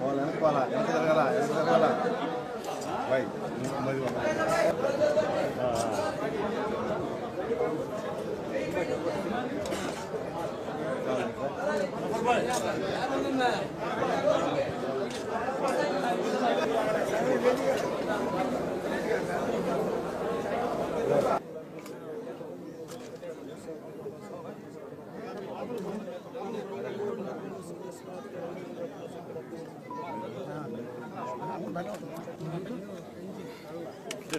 పోవాలి వెనక్కోవాలా వెనక జరగాల వెనక Did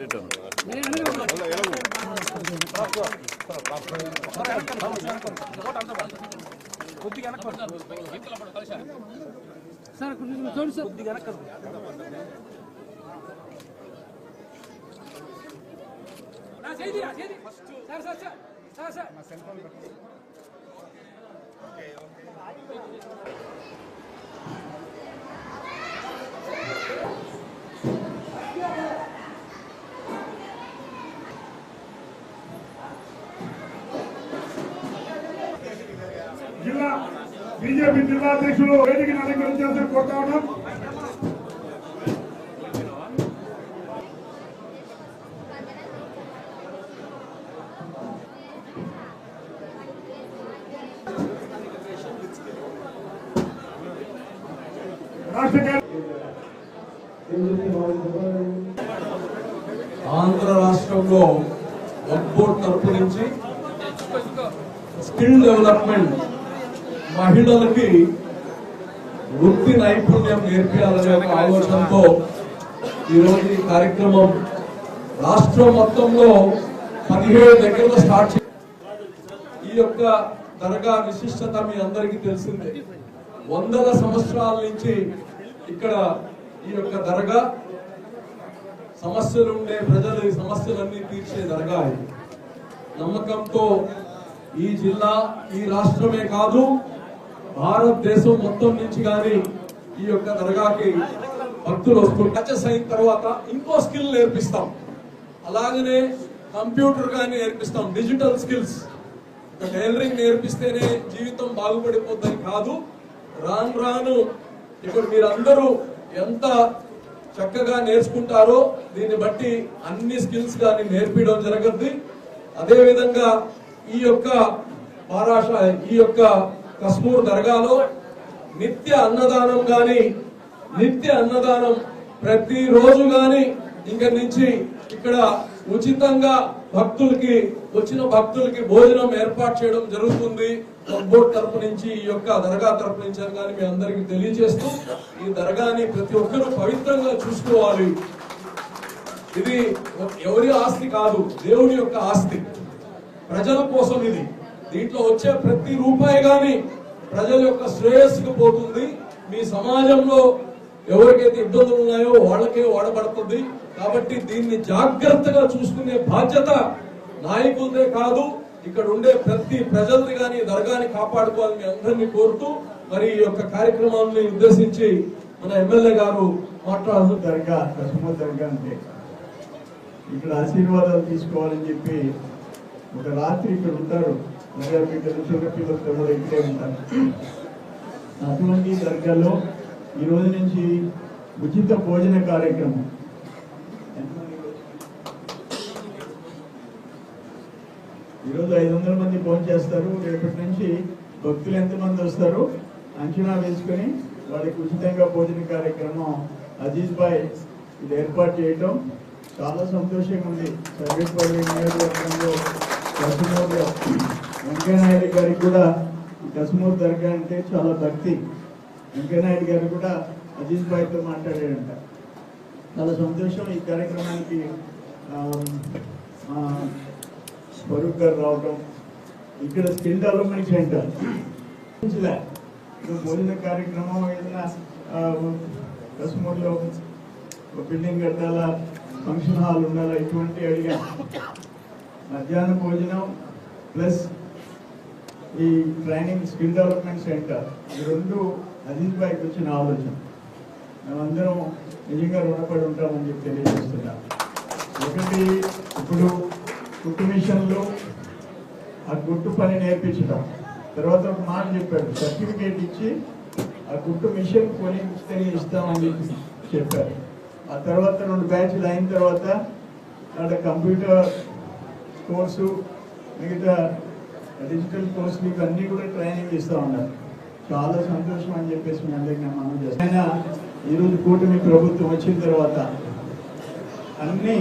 it done. సార్ కొంచెం చూడండి సార్ కొద్దిగా sir. Sir sir sir. Sir జిల్లా బీజేపీ జిల్లా అధ్యక్షులు వేదికను అలంకరించాల్సిన కోరుతా ఉన్నాం. ఆంధ్ర రాష్ట్రంలో వక్బోర్డ్ తరపు నుంచి స్కిల్ డెవలప్మెంట్ మహిళలకి వృత్తి నైపుణ్యం నేర్పించాలనే ఒక ఆలోచనతో ఈరోజు ఈ కార్యక్రమం రాష్ట్రం మొత్తంలో పదిహేడు దగ్గరలో స్టార్ట్ ఈ యొక్క దర్గా విశిష్టత మీ అందరికీ తెలిసిందే. వందల సంవత్సరాల నుంచి ఇక్కడ ఈ యొక్క దర్గా సమస్యలు ఉండే ప్రజలు ఈ సమస్యలన్నీ తీర్చే దర్గా ఇది. నమ్మకంతో ఈ జిల్లా ఈ రాష్ట్రమే కాదు భారతదేశం మొత్తం నుంచి కానీ ఈ యొక్క దర్గాకి భక్తులు వస్తుంటారు టచెస్ అయిన తర్వాత ఇంకో స్కిల్ నేర్పిస్తాం. అలాగనే కంప్యూటర్ కానీ నేర్పిస్తాం డిజిటల్ స్కిల్స్. టైలరింగ్ నేర్పిస్తేనే జీవితం బాగుపడిపోద్దని కాదు రాను రాను ఇప్పుడు మీరందరూ ఎంత చక్కగా నేర్చుకుంటారో దీన్ని బట్టి అన్ని స్కిల్స్ కానీ నేర్పించడం జరగద్ది. అదేవిధంగా ఈ యొక్క పారాష ఈ యొక్క కశ్మూర్ దర్గాలో నిత్య అన్నదానం గాని నిత్య అన్నదానం ప్రతిరోజు గాని ఇంక నుంచి ఇక్కడ ఉచితంగా భక్తులకి వచ్చిన భక్తులకి భోజనం ఏర్పాటు చేయడం జరుగుతుంది. బోర్డు తరపు నుంచి ఈ యొక్క దర్గా తరపు నుంచి అని కానీ మీ అందరికి తెలియజేస్తూ ఈ దర్గాని ప్రతి ఒక్కరూ పవిత్రంగా చూసుకోవాలి. ఇది ఎవరి ఆస్తి కాదు దేవుని యొక్క ఆస్తి. ప్రజల కోసం ఇది. దీంట్లో వచ్చే ప్రతి రూపాయి కానీ ప్రజల యొక్క శ్రేయస్సుకు పోతుంది. మీ సమాజంలో ఎవరికైతే ఇబ్బందులు ఉన్నాయో వాళ్ళకే వాడబడుతుంది. కాబట్టి దీన్ని జాగ్రత్తగా చూసుకునే బాధ్యత నాయకులదే కాదు ఇక్కడ ఉండే ప్రతి ప్రజల్ని కానీ దర్గాని కాపాడుకోవాలని మీ అందరినీ కోరుతూ మరి ఈ యొక్క కార్యక్రమాన్ని ఉద్దేశించి మన ఎమ్మెల్యే గారు మాట్లాడుతూ దర్గా కస్మత్ దర్గా అంటే ఇక్కడ ఆశీర్వాదాలు తీసుకోవాలని చెప్పి ఒక రాత్రి ఇక్కడ ఉంటారు. దర్గా తెలుసు చిన్న కూడా ఇక్కడే ఉంటారు. అటువంటి దర్గాలో ఈరోజు నుంచి ఉచిత భోజన కార్యక్రమం. ఈరోజు ఐదు వందల మంది భోజనం చేస్తారు. రేపటి నుంచి భక్తులు ఎంతమంది వస్తారు? అంచనా వేసుకొని వాళ్ళకి ఉచితంగా భోజన కార్యక్రమం అజీజ్ భాయ్ ఇది ఏర్పాటు చేయటం. చాలా సంతోషంగా ఉంది. సర్వేపల్లి నియోజకవర్గంలో కసుమూరులో వెంకయ్యనాయుడు గారికి కూడా దశమూర్ దర్గా అంటే చాలా భక్తి. వెంకయ్యనాయుడు గారు కూడా అజీజ్ భాయ్తో మాట్లాడాడంట చాలా సంతోషం ఈ కార్యక్రమానికి స్వరూప్ గారు రావడం ఇక్కడ స్కిల్ డెవలప్మెంట్ సెంటర్. భోజన కార్యక్రమం ఏదైనా దశమూర్లో బిల్డింగ్ కట్టాలా? ఫంక్షన్ హాల్ ఉండాలా? ఇటువంటి అడిగా మధ్యాహ్న భోజనం ప్లస్ ఈ ట్రైనింగ్ స్కిల్ డెవలప్మెంట్ సెంటర్ ఈ రెండు అజీజ్ భాయ్కి వచ్చిన ఆలోచన. మేమందరం నిజంగా రుణపడి ఉంటామని చెప్పి తెలియజేస్తున్నాం. ఒకటి ఇప్పుడు కుట్టు మిషన్లు ఆ గుట్టు పని నేర్పించడం. తర్వాత ఒక మాట చెప్పాడు సర్టిఫికేట్ ఇచ్చి ఆ గుట్టు మిషన్ కొని ఇస్తామని చెప్పి చెప్పారు ఆ తర్వాత రెండు బ్యాచ్లు అయిన తర్వాత అక్కడ కంప్యూటర్ కోర్సు మిగతా డిజిటల్ కోర్సులు అన్నీ కూడా ట్రైనింగ్ ఇస్తూ ఉన్నారు. చాలా సంతోషం అని చెప్పేసి మీ అందరికీ నేను మనం చేస్తాను అయినా ఈరోజు కూటమి ప్రభుత్వం వచ్చిన తర్వాత అన్ని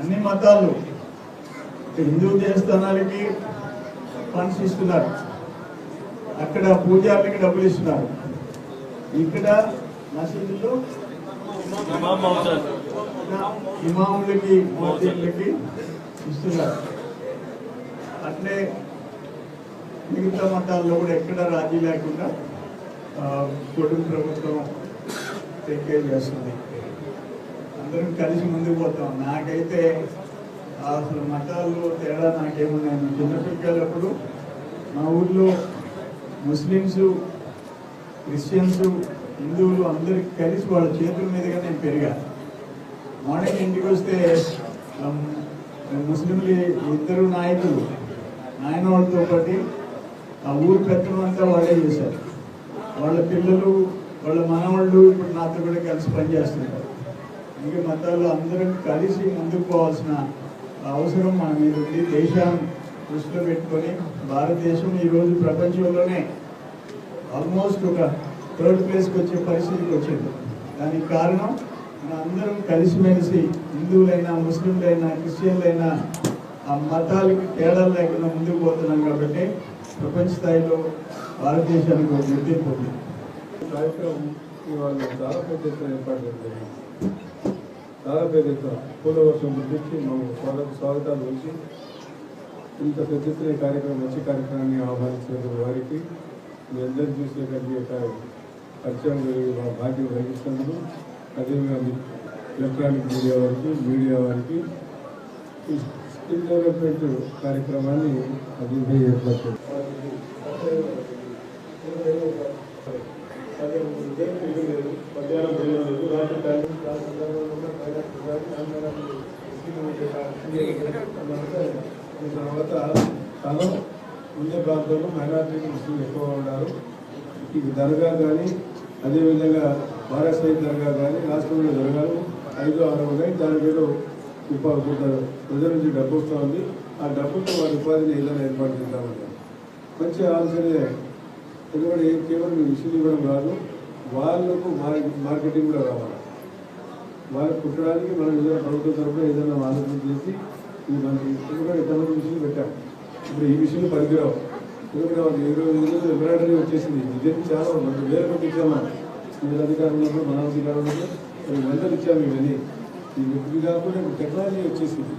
అన్ని మతాలు హిందూ దేవస్థానాలకి ఫండ్స్ ఇస్తున్నారు. అక్కడ పూజార్లకి డబ్బులు ఇస్తున్నారు. ఇక్కడ మసీదుల్లో ఇమాములకి మసీదులకి ఇస్తున్నారు. అట్లే మిగతా మతాల్లో కూడా ఎక్కడ రాజీ లేకుండా కొడుకు ప్రభుత్వం టేక్ కేర్ చేస్తుంది. అందరం కలిసి ముందుకు పోతాం. నాకైతే అసలు మతాలు తేడా నాకేమున్నాయి? చిన్నపిల్లప్పుడు మా ఊర్లో ముస్లిమ్స్ క్రిస్టియన్స్ హిందువులు అందరికి కలిసి వాళ్ళ చేతుల మీదుగా నేను పెరిగా. మార్నింగ్ ఇంటికి వస్తే ముస్లింలు ఇద్దరు నాయకులు నాయన వాళ్ళతో పాటు ఆ ఊరు పెద్దలు అంతా వాళ్ళే చేశారు. వాళ్ళ పిల్లలు వాళ్ళ మనవాళ్ళు ఇప్పుడు నాతో కూడా కలిసి పనిచేస్తున్నారు. ఇంకా మతాలు అందరం కలిసి ముందుకు పోవాల్సిన అవసరం మన మీద ఉంది. దేశాన్ని దృష్టిలో పెట్టుకొని భారతదేశం ఈరోజు ప్రపంచంలోనే ఆల్మోస్ట్ ఒక థర్డ్ ప్లేస్కి వచ్చే పరిస్థితికి వచ్చింది. దానికి కారణం మన అందరం కలిసిమెలిసి హిందువులైనా ముస్లింలైనా క్రిస్టియన్లైనా ఆ మతాలకి తేడా లేకుండా ముందుకు పోతున్నాం కాబట్టి ప్రపంచ స్థాయిలో భారతదేశానికి ఒక గుర్తింపు ఉంది. కార్యక్రమం ఇవాళ చాలా పెద్ద ఎత్తున ఏర్పాటు జరిగింది. చాలా పెద్ద ఎత్తున పూల వర్షం గురించి మేము స్వాగత స్వాగతాలు వచ్చి ఇంత పెద్ద ఎత్తున కార్యక్రమం మంచి కార్యక్రమాన్ని ఆహ్వానించిన వారికి మీ అందరూ చూసే పరిచయం కలిగి మా భాగ్యం కలిగిస్తున్నందుకు అదేవిధంగా ఎలక్ట్రానిక్ మీడియా వారికి మీడియా వారికి స్కిల్ డెవలప్మెంట్ కార్యక్రమాన్ని అభివృద్ధి ఏర్పాటు తర్వాత తను ఉండే ప్రాంతంలో మైనార్టీ ముస్లిం ఎక్కువ ఉన్నారు. ఈ దర్గా కానీ అదేవిధంగా బారాసాయి దర్గా కానీ రాష్ట్రంలో దర్గాలు ఐదు ఆరు ఉన్నాయి దాని ఏదో కొంత ప్రజల నుంచి డబ్బు వస్తూ ఉంది. ఆ డబ్బుతో వారి ఉపాధిని ఏదైనా ఏర్పాటు చేద్దామన్నారు. మంచి ఆలోచనే ఎందుకంటే కేవలం విషయం ఇవ్వడం కాదు వాళ్ళకు మార్కెటింగ్ కూడా కావాలి. వాళ్ళకి కుట్టడానికి మనం ఏదైనా ప్రభుత్వం తరఫున ఏదైనా ఆలోచన చేసి ఇది మనకి ఎందుకంటే ఇంతమంది మిషన్లు పెట్టాం. ఇప్పుడు ఈ మిషన్లు పనికిరావు. ఎందుకంటే వాళ్ళకి ఇరవై రోజులు ఎంబ్రాయిడరీ వచ్చేసింది. డిజైన్ చాలా మనకు వేరే పంపించామా మీరు అధికారంలో మన అధికారంలో కొన్ని వందలు ఇచ్చాము ఇవన్నీ. ఇవి కాకుండా ఇప్పుడు టెక్నాలజీ వచ్చేసింది.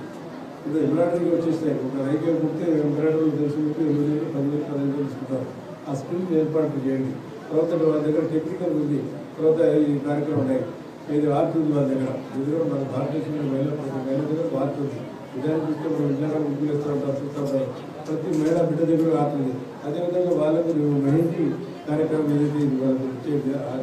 ఇప్పుడు ఎంబ్రాయిడరీ వచ్చేసాయి ఒక రైతులు కుడితే ఎంబ్రాయిడరీ తెలుసుకుంటే ఎనిమిది వేలు పదివేలు పదిహేను వేలు తీసుకుంటారు ఆ స్కిల్ ఏర్పాటు చేయండి. తర్వాత వాళ్ళ దగ్గర టెక్నికల్ ఉంది. తర్వాత ఈ కార్యక్రమం ఉన్నాయి. ఐదు ఆర్ట్ ఉంది వాళ్ళ దగ్గర. ఇది మన భారతదేశంలో మహిళ మహిళ దగ్గర ఆర్ట్ ఉంది. విధానం చూస్తే మనం విజ్ఞానం ముగ్గులు ఉంటాం చూస్తూ ఉంటాం ప్రతి మహిళా బిడ్డ దగ్గర ఆర్ట్ ఉంది అదేవిధంగా వాళ్ళకు నువ్వు కార్యక్రమం ఏదైతే ఇది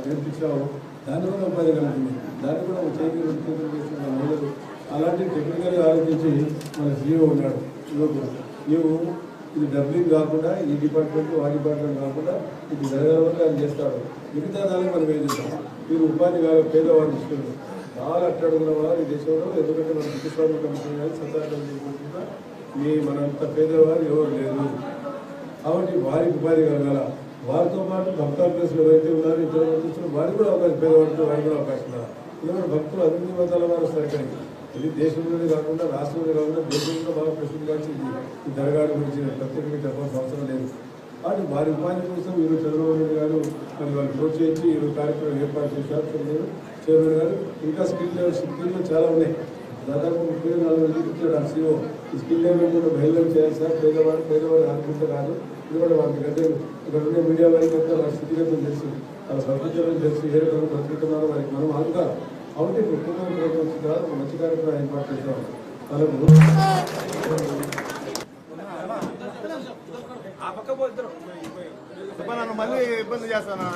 నేర్పించావో దాన్ని కూడా ఉపాధి కలుగుతుంది దాన్ని కూడా ఒక చేతి రెండు చేసిన మహిళలు అలాంటి టెక్నికల్ ఆలోచించి మన సీఓ ఉన్నాడు యువకుడు నీవు ఇది డబ్బింగ్ కాకుండా ఈ డిపార్ట్మెంట్ ఆ డిపార్ట్మెంట్ కాకుండా ఇది జరగాల వరకు అది చేస్తాడు. మిగతా దానికి మనం ఏం చేస్తాం? మీరు ఉపాధి కాదు పేదవాళ్ళు ఇస్తున్నారు చాలా అట్టడుగున్న వారు ఈ దేశంలో ఎందుకంటే మన బ్రిటిష్ కంపెనీ కానీ సత్తారం చేసుకుంటున్నా మీ మనంత పేదవారు ఎవరు లేదు కాబట్టి వారికి ఉపాధి కలగాల. వారితో పాటు భక్తుల ఎవరైతే ఉన్నారో ఇతర వచ్చారో వారికి కూడా అవకాశం పేదవాడితో వారికి కూడా అవకాశం ఉన్నారు ఎందుకంటే భక్తులు అభివృద్ధి మతాల వారు వస్తారు ఇక్కడికి. ఇది దేశంలోనే కాకుండా రాష్ట్రంలోనే కాకుండా దేశంలో బాగా ప్రసిద్ధి వచ్చింది ఈ దరగాడు గురించి ప్రత్యేకంగా చెప్పాల్సిన అవసరం లేదు. కాబట్టి వారి ఉపాధి కోసం ఈరోజు చంద్రబాబు నాయుడు గారు మరి వాళ్ళు ప్రోత్సహించి ఈ కార్యక్రమం ఏర్పాటు చేశారు చైర్మన్ గారు ఇంకా స్కిల్ స్కిల్ చాలా ఉన్నాయి. దాదాపు ముప్పై నాలుగు మంది ఇచ్చాడు ఆ సీఓ. ఈ స్కిల్ డెవలప్మెంట్ మహిళలు చేయాలి సార్. పేదవాడు పేదవాడు అనుకుంటే కాదు ఎందుకంటే వాళ్ళకి అంటే ఇక్కడ ఉండే మీడియా వారికి అంతా వాళ్ళ స్థితిగతులు తెలుసు. వాళ్ళ సంస్కృతులు తెలుసు. ఏ రకంగా బ్రతుకుతున్నారో వారికి మనం కాబట్టి కుటుంబం వచ్చిన తర్వాత ఒక మంచి కార్యక్రమం ఏర్పాటు చేస్తాం వాళ్ళకు మళ్ళీ ఇబ్బంది చేస్తానా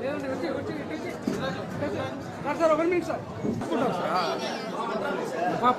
లేదండి వచ్చి వచ్చి ఇటు వచ్చి సార్ సార్ ఒక నిమిషం సార్ తీసుకుంటాం సార్ పాప?